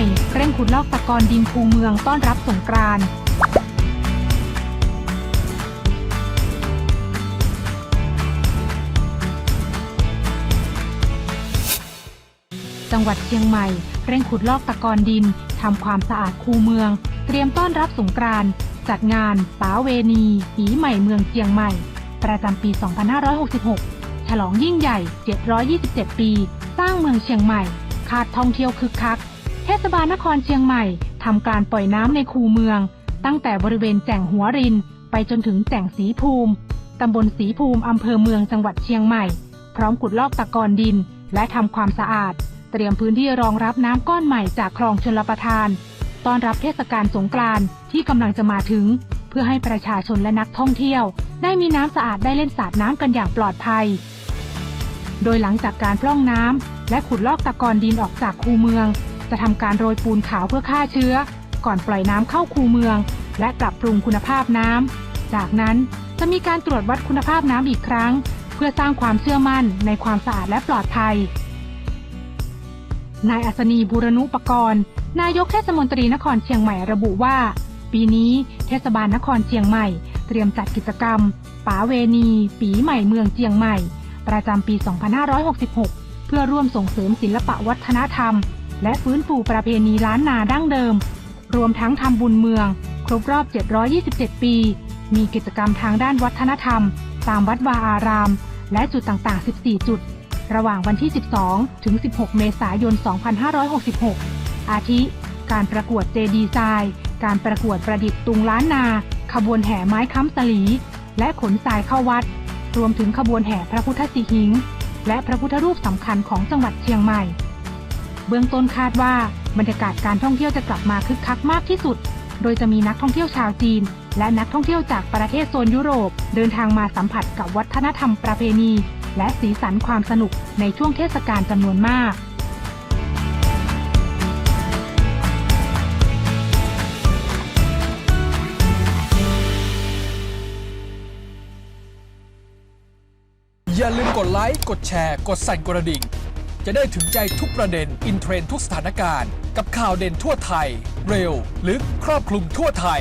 ม่เร่งขุดลอกตะกอนดินคูเมืองต้อนรับสงกรานต์จังหวัดเชียงใหม่ เร่งขุดลอกตะกอนดินทำความสะอาดคูเมือง เตรียมต้อนรับสงกรานต์จัดงานป๋าเวณีปีใหม่เมืองเชียงใหม่ ประจำปี 2566 ฉลองยิ่งใหญ่ 727 ปี สร้างเมืองเชียงใหม่ คาดท่องเที่ยวคึกคัก ศบาลนครเชียงใหม่ทำการปล่อยน้ำในคูเมือง ตั้งแต่บริเวณแจ่งหัวริน ไปจนถึงแจ่งสีภูมิตำบลสีภูมิอำเภอเมืองจังหวัดเชียงใหม่ พร้อมขุดลอกตะกอนดิน และทำความสะอาด เตรียมพื้นที่รองรับน้ำก้อนใหม่จากคลองชลประทาน ต้อนรับเทศกาลสงกรานต์ที่กำลังจะมาถึง เพื่อให้ประชาชนและนักท่องเที่ยว ได้มีน้ำสะอาดได้เล่นสาดน้ำกันอย่างปลอดภัย โดยหลังจากการพร่องน้ำและขุดลอกตะกอนดินออกจากคูเมือง จะทำการโรยปูนขาวเพื่อฆ่าเชื้อ ก่อนปล่อยน้ำเข้าคูเมือง และปรับปรุงคุณภาพน้ำ จากนั้นจะมีการตรวจวัดคุณภาพน้ำอีกครั้ง เพื่อสร้างความเชื่อมั่นในความสะอาดและปลอดภัย นายอัศนีบูรณุปกรณ์ นายกเทศมนตรีนครเชียงใหม่ระบุว่า ปีนี้เทศบาลนครเชียงใหม่ เตรียมจัดกิจกรรมป๋าเวณี ปีใหม่เมืองเชียงใหม่ ประจำปี 2566 เพื่อร่วมส่งเสริมศิลปะวัฒนธรรม และฟื้นฟูประเพณีล้านนาดั้งเดิม รวมทั้งทำบุญเมือง ครบรอบ 727 ปี มีกิจกรรมทางด้านวัฒนธรรม ตามวัดวาอาราม และจุดต่าง ๆ 14 จุด ระหว่างวันที่ 12 ถึง 16 เมษายน 2566 อาทิ การประกวดเจดีไซน์การประกวดประดิษฐ์ตุงล้านนา ขบวนแห่ไม้ค้ำสลี และขนทรายเข้าวัด รวมถึงขบวนแห่พระพุทธสิหิง และพระพุทธรูปสำคัญของจังหวัดเชียงใหม่ เบื้องต้นคาดว่าบรรยากาศการท่องเที่ยวจะกลับมาคึกคักมากที่สุด โดยจะมีนักท่องเที่ยวชาวจีน และนักท่องเที่ยวจากประเทศโซนยุโรป เดินทางมาสัมผัสกับวัฒนธรรมประเพณี และสีสันความสนุกในช่วงเทศกาลจำนวนมากอย่าลืมกดไลค์ กดแชร์ กดสั่นกระดิ่ง จะได้ถึงใจทุกประเด็น อินเทรนด์ทุกสถานการณ์ กับข่าวเด่นทั่วไทย เร็ว ลึก ครอบคลุมทั่วไทย